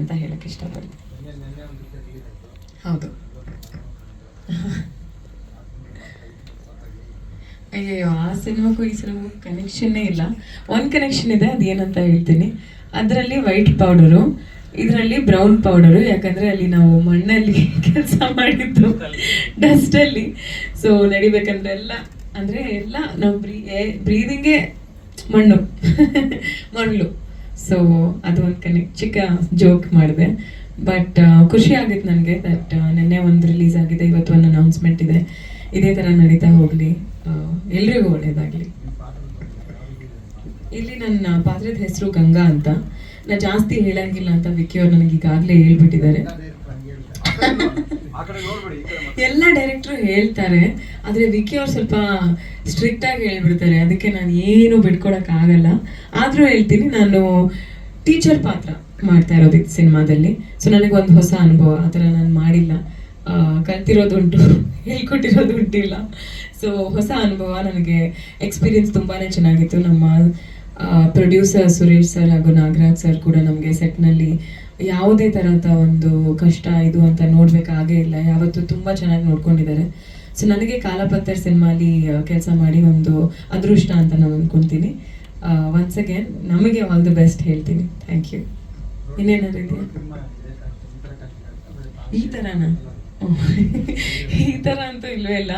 ಅಂತ ಹೇಳಕ್ಕೆ ಇಷ್ಟಪಡ್ತೀನಿ. ಹೌದು. ಅಯ್ಯಯ್ಯೋ, ಆ ಸಿನಿಮಾಕ್ಕೂ ಈ ಸಿನಿಮಾಗೂ ಕನೆಕ್ಷನ್ನೇ ಇಲ್ಲ. ಒಂದು ಕನೆಕ್ಷನ್ ಇದೆ, ಅದೇನಂತ ಹೇಳ್ತೀನಿ. ಅದರಲ್ಲಿ ವೈಟ್ ಪೌಡರು ಇದರಲ್ಲಿ ಬ್ರೌನ್ ಪೌಡರು ಯಾಕಂದ್ರೆ ಅಲ್ಲಿ ನಾವು ಮಣ್ಣಲ್ಲಿ ಕೆಲಸ ಮಾಡಿದ್ದು ಡಸ್ಟಲ್ಲಿ ಸೊ ನಡಿಬೇಕಂದ್ರೆ ಎಲ್ಲ, ಅಂದ್ರೆ ಎಲ್ಲ ನಾವು ಬ್ರೀ ಬ್ರೀದಿಂಗೇ ಮಣ್ಣು. ಮರಳು. ಸೊ ಅದು ಒಂದು ಕನೆಕ್ಟ್ ಚಿಕ್ಕ ಜೋಕ್ ಮಾಡಿದೆ. ಬಟ್ ಖುಷಿ ಆಗಿತ್ತು ನನಗೆ ದಟ್ ನಿನ್ನೆ ಒಂದು ರಿಲೀಸ್ ಆಗಿದೆ ಇವತ್ತು ಒಂದು ಅನೌನ್ಸ್ಮೆಂಟ್ ಇದೆ. ಇದೇ ಥರ ನಡೀತಾ ಹೋಗಲಿ. ಎಲ್ರಿಗೂ ಒಳ್ಳೇದಾಗಲಿ. ಇಲ್ಲಿ ನನ್ನ ಪಾತ್ರದ ಹೆಸರು ಗಂಗಾ ಅಂತ. ನಾ ಜಾಸ್ತಿ ಹೇಳಂಗಿಲ್ಲ ಅಂತ ವಿಕ್ಕಿ ಅವ್ರು ನನಗೆ ಈಗಾಗಲೇ ಹೇಳ್ಬಿಟ್ಟಿದ್ದಾರೆ. ಎಲ್ಲ ಡೈರೆಕ್ಟ್ರು ಹೇಳ್ತಾರೆ. ಆದ್ರೆ ವಿಕಿ ಅವ್ರು ಸ್ವಲ್ಪ ಸ್ಟ್ರಿಕ್ಟಾಗಿ ಹೇಳ್ಬಿಡ್ತಾರೆ. ಅದಕ್ಕೆ ನಾನು ಏನು ಬಿಟ್ಕೊಡೋಕ್ಕಾಗಲ್ಲ. ಆದ್ರೂ ಹೇಳ್ತೀನಿ, ನಾನು ಟೀಚರ್ ಪಾತ್ರ ಮಾಡ್ತಾ ಇರೋದು ಸಿನಿಮಾದಲ್ಲಿ. ಸೊ ನನಗೆ ಒಂದು ಹೊಸ ಅನುಭವ, ಆ ಥರ ನಾನು ಮಾಡಿಲ್ಲ. ಕಲ್ತಿರೋದುಂಟು ಹೇಳ್ಕೊಟ್ಟಿರೋದು ಉಂಟಿಲ್ಲ ಸೊ ಹೊಸ ಅನುಭವ, ನನಗೆ ಎಕ್ಸ್ಪೀರಿಯನ್ಸ್ ತುಂಬಾ ಚೆನ್ನಾಗಿತ್ತು. ನಮ್ಮ ಪ್ರೊಡ್ಯೂಸರ್ ಸುರೇಶ್ ಸರ್ ಹಾಗೂ ನಾಗರಾಜ್ ಸರ್ ಕೂಡ ನಮಗೆ ಸೆಟ್ನಲ್ಲಿ ಯಾವುದೇ ಥರದ ಒಂದು ಕಷ್ಟ, ಇದು ಅಂತ ನೋಡಬೇಕಾಗೇ ಇಲ್ಲ. ಯಾವತ್ತೂ ತುಂಬ ಚೆನ್ನಾಗಿ ನೋಡ್ಕೊಂಡಿದ್ದಾರೆ. ಸೊ ನನಗೆ ಕಾಲಪತ್ತರ್ ಸಿನಿಮಾಲಿ ಕೆಲಸ ಮಾಡಿ ಒಂದು ಅದೃಷ್ಟ ಅಂತ ನಾನು ಅನ್ಕೊಂತೀನಿ. ಒನ್ಸ್ ಅಗೇನ್ ನಮಗೆ ಆಲ್ ದಿ ಬೆಸ್ಟ್ ಹೇಳ್ತೀನಿ. ಥ್ಯಾಂಕ್ ಯು ಇನ್ನೇನಾದ್ರೂ ಇದೆಯಾ? ಈ ಥರನಾ ಈ ಥರ ಅಂತೂ ಇಲ್ವೇ ಇಲ್ಲ.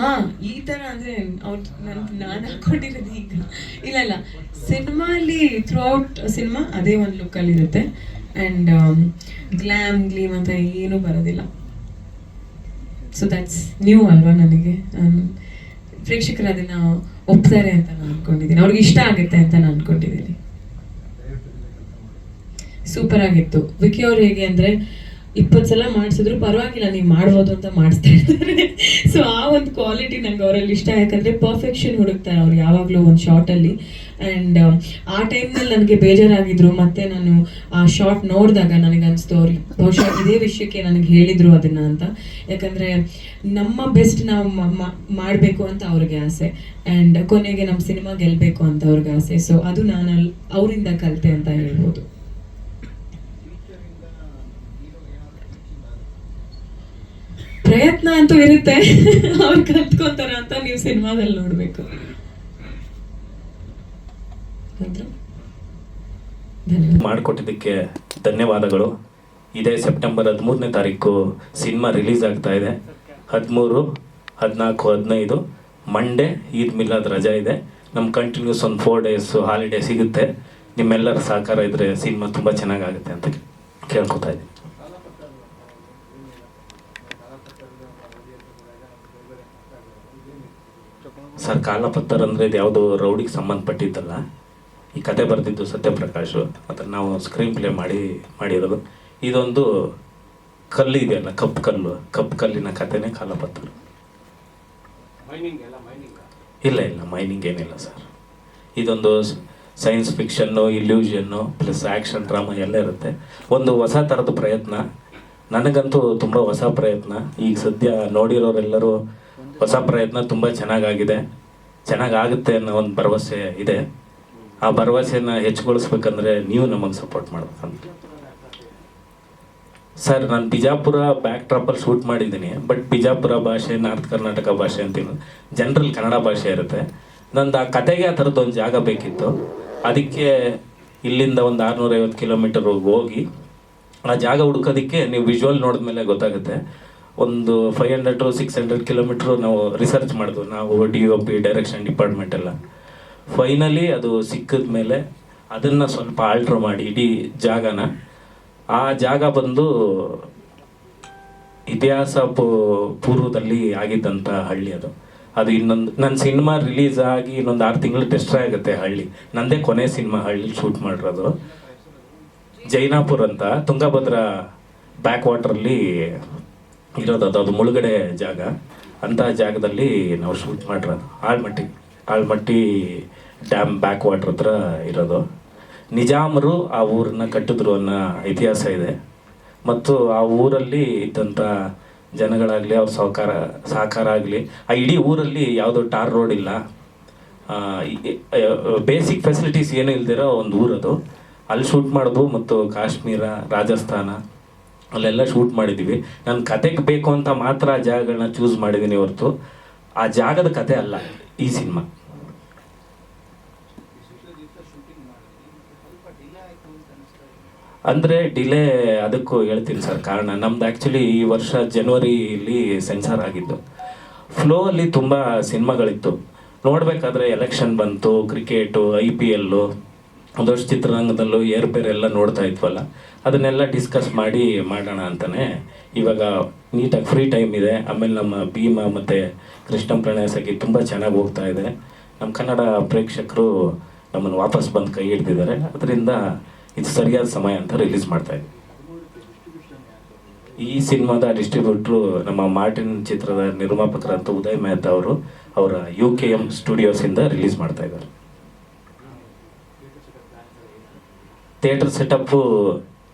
ಹಾಂ ಈ ಥರ ಅಂದರೆ ಅವ್ರು ನನ್ ನಾನು ಹಾಕೊಂಡಿರೋದು ಈಗ. ಇಲ್ಲ ಇಲ್ಲ. ಸಿನಿಮಾಲಿ ಥ್ರೂ ಔಟ್ ಸಿನಿಮಾ ಅದೇ ಒಂದು ಲುಕ್ಕಲ್ಲಿರುತ್ತೆ ಆ್ಯಂಡ್ ಗ್ಲಾಮ್ ಗ್ಲೀಮ್ ಅಂತ ಏನೂ ಬರೋದಿಲ್ಲ. ಸೊ ದಟ್ಸ್ ನ್ಯೂ ಅಲ್ವಾ ನನಗೆ? ನಾನ್ ಪ್ರೇಕ್ಷಕರು ಅದನ್ನ ಒಪ್ತಾರೆ ಅಂತ ನಾನು ಅನ್ಕೊಂಡಿದ್ದೀನಿ. ಅವ್ರಿಗೆ ಇಷ್ಟ ಆಗುತ್ತೆ ಅಂತ ನಾನು ಅನ್ಕೊಂಡಿದ್ದೀನಿ. ಸೂಪರ್ ಆಗಿತ್ತು. ವಿಕಿ ಅವ್ರು ಹೇಗೆ ಅಂದ್ರೆ ಇಪ್ಪತ್ತು ಸಲ ಮಾಡಿಸಿದ್ರು, ಪರವಾಗಿಲ್ಲ, ನೀವು ಮಾಡ್ಬೋದು ಅಂತ ಮಾಡಿಸ್ತಾ ಇರ್ತಾರೆ ಸೊ ಆ ಒಂದು ಕ್ವಾಲಿಟಿ ನಂಗೆ ಅವರಲ್ಲಿ ಇಷ್ಟ, ಯಾಕಂದ್ರೆ ಪರ್ಫೆಕ್ಷನ್ ಹುಡುಕ್ತಾರೆ ಅವ್ರು ಯಾವಾಗಲೂ ಒಂದು ಶಾರ್ಟಲ್ಲಿ ಆ್ಯಂಡ್ ಆ ಟೈಮ್ನಲ್ಲಿ ನನಗೆ ಬೇಜಾರಾಗಿದ್ರು, ಮತ್ತೆ ನಾನು ಆ ಶಾರ್ಟ್ ನೋಡಿದಾಗ ನನಗೆ ಅನಿಸ್ತು, ಅವ್ರು ಬಹುಶಃ ಇದೇ ವಿಷಯಕ್ಕೆ ನನಗೆ ಹೇಳಿದ್ರು ಅದನ್ನ ಅಂತ. ಯಾಕಂದ್ರೆ ನಮ್ಮ ಬೆಸ್ಟ್ ನಾವು ಮಾಡಬೇಕು ಅಂತ ಅವ್ರಿಗೆ ಆಸೆ. ಆ್ಯಂಡ್ ಕೊನೆಗೆ ನಮ್ಮ ಸಿನಿಮಾ ಗೆಲ್ಲಬೇಕು ಅಂತ ಅವ್ರಿಗೆ ಆಸೆ. ಸೊ ಅದು ನಾನು ಅವರಿಂದ ಕಲಿತೆ ಅಂತ ಹೇಳ್ಬೋದು. ಪ್ರಯತ್ನ ಅಂತೂ ಇರುತ್ತೆ. ಅವ್ರು ಕಲ್ತ್ಕೊಂತಾರ ಅಂತ ನೀವು ಸಿನಿಮಾದಲ್ಲಿ ನೋಡ್ಬೇಕು. ಮಾಡಿಕೊಟ್ಟಿದ್ದಕ್ಕೆ ಧನ್ಯವಾದಗಳು. ಇದೇ ಸೆಪ್ಟೆಂಬರ್ ಹದಿಮೂರನೇ ತಾರೀಕು ಸಿನಿಮಾ ರಿಲೀಸ್ ಆಗ್ತಾ ಇದೆ. ಹದಿಮೂರು, ಹದಿನಾಲ್ಕು, ಹದಿನೈದು ಮಂಡೇ ಈದ್ ಮಿಲಾದ್ ರಜಾ ಇದೆ. ನಮ್ಮ ಕಂಟಿನ್ಯೂಸ್ ಒಂದು ಫೋರ್ ಡೇಸ್ ಹಾಲಿಡೇ ಸಿಗುತ್ತೆ. ನಿಮ್ಮೆಲ್ಲರ ಸಹಕಾರ ಇದ್ರೆ ಸಿನಿಮಾ ತುಂಬ ಚೆನ್ನಾಗಾಗುತ್ತೆ ಅಂತ ಕೇಳ್ಕೊತಾ ಇದ್ದೀನಿ. ಸರ್, ಕಾಲಪತ್ತರ್ ಅಂದರೆ ಇದು ಯಾವುದೋ ರೌಡಿಗೆ ಸಂಬಂಧಪಟ್ಟಿದ್ದಲ್ಲ ಈ ಕತೆ ಬರೆದಿದ್ದು ಸತ್ಯಪ್ರಕಾಶ್, ಅದನ್ನು ನಾವು ಸ್ಕ್ರೀನ್ ಪ್ಲೇ ಮಾಡಿ ಮಾಡಿರೋದು. ಇದೊಂದು ಕಲ್ಲು ಇದೆಯಲ್ಲ ಕಪ್ಪು ಕಲ್ಲು. ಕಪ್ಪು ಕಲ್ಲಿನ ಕಥೆನೇ ಕಾಲಪತ್ತರ್. ಇಲ್ಲ ಇಲ್ಲ ಮೈನಿಂಗ್ ಏನಿಲ್ಲ ಸರ್. ಇದೊಂದು science fiction illusion plus action drama ಎಲ್ಲ ಇರುತ್ತೆ. ಒಂದು ಹೊಸ ಥರದ ಪ್ರಯತ್ನ. ನನಗಂತೂ ತುಂಬ ಹೊಸ ಪ್ರಯತ್ನ. ಈಗ ಸದ್ಯ ನೋಡಿರೋರೆಲ್ಲರೂ ಹೊಸ ಪ್ರಯತ್ನ ತುಂಬ ಚೆನ್ನಾಗಾಗಿದೆ. ಚೆನ್ನಾಗಾಗುತ್ತೆ ಅನ್ನೋ ಒಂದು ಭರವಸೆ ಇದೆ. ಆ ಭರವಸೆನ ಹೆಚ್ಚುಗೊಳಿಸ್ಬೇಕಂದ್ರೆ ನೀವು ನಮಗೆ ಸಪೋರ್ಟ್ ಮಾಡ್ಬೇಕಂತ. ಸರ್, ನಾನು ಬಿಜಾಪುರ ಬ್ಯಾಕ್ ಟ್ರಾಪಲ್ಲಿ ಶೂಟ್ ಮಾಡಿದ್ದೀನಿ. ಬಟ್ ಬಿಜಾಪುರ ಭಾಷೆ ನಾರ್ತ್ ಕರ್ನಾಟಕ ಭಾಷೆ ಅಂತೀನಿ ಜನರಲ್ ಕನ್ನಡ ಭಾಷೆ ಇರುತ್ತೆ. ನಂದು ಆ ಕತೆಗೆ ಆ ಥರದ್ದು ಒಂದು ಜಾಗ ಬೇಕಿತ್ತು. ಅದಕ್ಕೆ ಇಲ್ಲಿಂದ ಒಂದು ಆರುನೂರೈವತ್ತು ಕಿಲೋಮೀಟರ್ ಹೋಗಿ ಆ ಜಾಗ ಹುಡುಕೋದಕ್ಕೆ ನೀವು ವಿಜುವಲ್ ನೋಡಿದ್ಮೇಲೆ ಗೊತ್ತಾಗುತ್ತೆ. ಒಂದು five hundred to six hundred kilometre ನಾವು ರಿಸರ್ಚ್ ಮಾಡಿದ್ವು ನಾವು D O P direction department ಎಲ್ಲ. ಫೈನಲಿ ಅದು ಸಿಕ್ಕಿದ ಮೇಲೆ ಅದನ್ನು ಸ್ವಲ್ಪ ಆಲ್ಟ್ರ್ ಮಾಡಿ ಇಡೀ ಜಾಗನ. ಆ ಜಾಗ ಬಂದು ಇತಿಹಾಸ ಪೂರ್ವದಲ್ಲಿ ಆಗಿದ್ದಂಥ ಹಳ್ಳಿ ಅದು. ಅದು ಇನ್ನೊಂದು ನನ್ನ ಸಿನಿಮಾ ರಿಲೀಸ್ ಆಗಿ ಇನ್ನೊಂದು ಆರು ತಿಂಗಳು ಡೆಸ್ಟ್ರಾಯ್ ಆಗುತ್ತೆ ಹಳ್ಳಿ. ನಂದೇ ಕೊನೆ ಸಿನಿಮಾ ಹಳ್ಳಿ ಶೂಟ್ ಮಾಡಿರೋದು. ಜೈನಾಪುರ್ ಅಂತ ತುಂಗಭದ್ರಾ ಬ್ಯಾಕ್ ವಾಟ್ರಲ್ಲಿ ಇರೋದು ಅದು ಅದು ಮುಳುಗಡೆ ಜಾಗ. ಅಂಥ ಜಾಗದಲ್ಲಿ ನಾವು ಶೂಟ್ ಮಾಡಿರೋದು Almatti Almatti dam back water ಹತ್ರ ಇರೋದು. ನಿಜಾಮರು ಆ ಊರನ್ನ ಕಟ್ಟಿದ್ರು ಅನ್ನೋ ಇತಿಹಾಸ ಇದೆ. ಮತ್ತು ಆ ಊರಲ್ಲಿ ಇದ್ದಂಥ ಜನಗಳಾಗಲಿ, ಅವ್ರ ಸಹಕಾರ ಸಹಕಾರ ಆಗಲಿ, ಆ ಇಡೀ ಊರಲ್ಲಿ ಯಾವುದೋ ಟಾರ್ ರೋಡ್ ಇಲ್ಲ. ಬೇಸಿಕ್ ಫೆಸಿಲಿಟೀಸ್ ಏನೂ ಇಲ್ದಿರೋ ಒಂದು ಊರದು. ಅಲ್ಲಿ ಶೂಟ್ ಮಾಡಿದ್ವು ಮತ್ತು ಕಾಶ್ಮೀರ, ರಾಜಸ್ಥಾನ, ಅಲ್ಲೆಲ್ಲ ಶೂಟ್ ಮಾಡಿದ್ದೀವಿ ನನ್ನ ಕತೆಗೆ ಬೇಕು ಅಂತ ಮಾತ್ರ ಆ ಜಾಗಗಳನ್ನ ಚೂಸ್ ಮಾಡಿದ್ದೀನಿ ಹೊರತು. ಆ ಜಾಗದ ಕತೆ ಅಲ್ಲ, ಈ ಸಿನಿಮಾ. ಅಂದರೆ ಡಿಲೇ ಅದಕ್ಕೂ ಹೇಳ್ತೀನಿ ಸರ್ ಕಾರಣ. ನಮ್ದು ಆ್ಯಕ್ಚುಲಿ ಈ ವರ್ಷ ಜನವರಿಲಿ ಸೆನ್ಸಾರ್ ಆಗಿದ್ದು. ಫ್ಲೋ ಅಲ್ಲಿ ತುಂಬ ಸಿನಿಮಾಗಳಿತ್ತು. ನೋಡಬೇಕಾದ್ರೆ ಎಲೆಕ್ಷನ್ ಬಂತು ಕ್ರಿಕೆಟು ಐ ಪಿ ಎಲ್ಲು ಒಂದಷ್ಟು ಚಿತ್ರರಂಗದಲ್ಲೂ ಏರ್ಪೇರೆಲ್ಲ ನೋಡ್ತಾ ಇದ್ವಲ್ಲ, ಅದನ್ನೆಲ್ಲ ಡಿಸ್ಕಸ್ ಮಾಡಿ ಮಾಡೋಣ ಅಂತಲೇ ಇವಾಗ ನೀಟಾಗಿ ಫ್ರೀ ಟೈಮ್ ಇದೆ. ಆಮೇಲೆ ನಮ್ಮ ಭೀಮ ಮತ್ತು ಕೃಷ್ಣ ಪ್ರಣಯ ಸಖಿ ತುಂಬ ಚೆನ್ನಾಗಿ ಹೋಗ್ತಾ ಇದೆ. ನಮ್ಮ ಕನ್ನಡ ಪ್ರೇಕ್ಷಕರು ನಮ್ಮನ್ನು ವಾಪಸ್ ಬಂದು ಕೈ ಹಿಡ್ದಿದ್ದಾರೆ. ಅದರಿಂದ ಇದು ಸರಿಯಾದ ಸಮಯ ಅಂತ ರಿಲೀಸ್ ಮಾಡ್ತಾ ಇದ್ದೀವಿ ಈ ಸಿನಿಮಾದ ಡಿಸ್ಟ್ರಿಬ್ಯೂಟ್ರು ನಮ್ಮ ಮಾರ್ಟಿನ್ ಚಿತ್ರದ ನಿರ್ಮಾಪಕರಂತ ಉದಯ್ ಮೆಹ್ತಾ ಅವರು ಅವರ ಯು ಕೆ ಎಂ ಸ್ಟುಡಿಯೋಸಿಂದ ರಿಲೀಸ್ ಮಾಡ್ತಾ ಇದ್ದಾರೆ. ಥಿಯೇಟರ್ ಸೆಟಪ್ಪು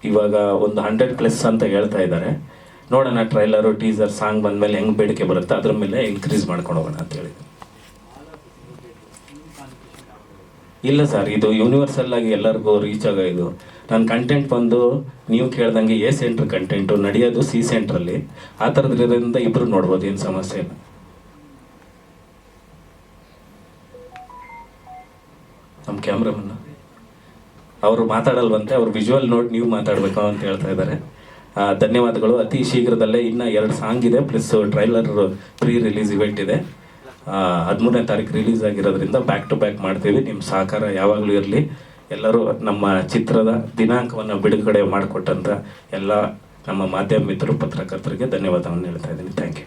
ಇವಾಗ ಒಂದು ಹಂಡ್ರೆಡ್ ಪ್ಲಸ್ ಅಂತ ಹೇಳ್ತಾ ಇದ್ದಾರೆ. ನೋಡೋಣ, ಟ್ರೈಲರು, ಟೀಸರ್, ಸಾಂಗ್ ಬಂದಮೇಲೆ ಹೆಂಗೆ ಬೇಡಿಕೆ ಬರುತ್ತೆ, ಅದ್ರ ಮೇಲೆ ಇನ್ಕ್ರೀಸ್ ಮಾಡ್ಕೊಂಡು ಹೋಗೋಣ ಅಂತ ಹೇಳಿ ಇಲ್ಲ ಸರ್, ಇದು ಯೂನಿವರ್ಸಲ್ ಆಗಿ ಎಲ್ಲರಿಗೂ ರೀಚ್ ಆಗೋ ಇದು. ನನ್ನ ಕಂಟೆಂಟ್ ಬಂದು ನೀವು ಕೇಳ್ದಂಗೆ ಎ ಸೆಂಟ್ರ್ ಕಂಟೆಂಟು ನಡೆಯೋದು ಸಿ ಸೆಂಟ್ರಲ್ಲಿ ಆ ಥರದ್ರಿಂದ ಇಬ್ಬರು ನೋಡ್ಬೋದು, ಏನು ಸಮಸ್ಯೆ ಇಲ್ಲ. ನಮ್ಮ ಕ್ಯಾಮ್ರಾಮನ್ನ ಅವರು ಮಾತಾಡಲ್ವಂತೆ, ಅವ್ರು ವಿಜುವಲ್ ನೋಡಿ ನೀವು ಮಾತಾಡಬೇಕು ಅಂತ ಹೇಳ್ತಾ ಇದ್ದಾರೆ. ಧನ್ಯವಾದಗಳು. ಅತಿ ಶೀಘ್ರದಲ್ಲೇ ಇನ್ನು ಎರಡು ಸಾಂಗ್ ಇದೆ plus trailer pre release event ಇದೆ. ಹದಿಮೂರನೇ ತಾರೀಕು ರಿಲೀಸ್ ಆಗಿರೋದ್ರಿಂದ ಬ್ಯಾಕ್ ಟು ಬ್ಯಾಕ್ ಮಾಡ್ತೀವಿ. ನಿಮ್ಮ ಸಹಕಾರ ಯಾವಾಗಲೂ ಇರಲಿ. ಎಲ್ಲರೂ ನಮ್ಮ ಚಿತ್ರದ ದಿನಾಂಕವನ್ನು ಬಿಡುಗಡೆ ಮಾಡಿಕೊಟ್ಟಂಥ ಎಲ್ಲ ನಮ್ಮ ಮಾಧ್ಯಮ ಮಿತ್ರರು, ಪತ್ರಕರ್ತರಿಗೆ ಧನ್ಯವಾದವನ್ನು ಹೇಳ್ತಾ ಇದ್ದೀನಿ. Thank you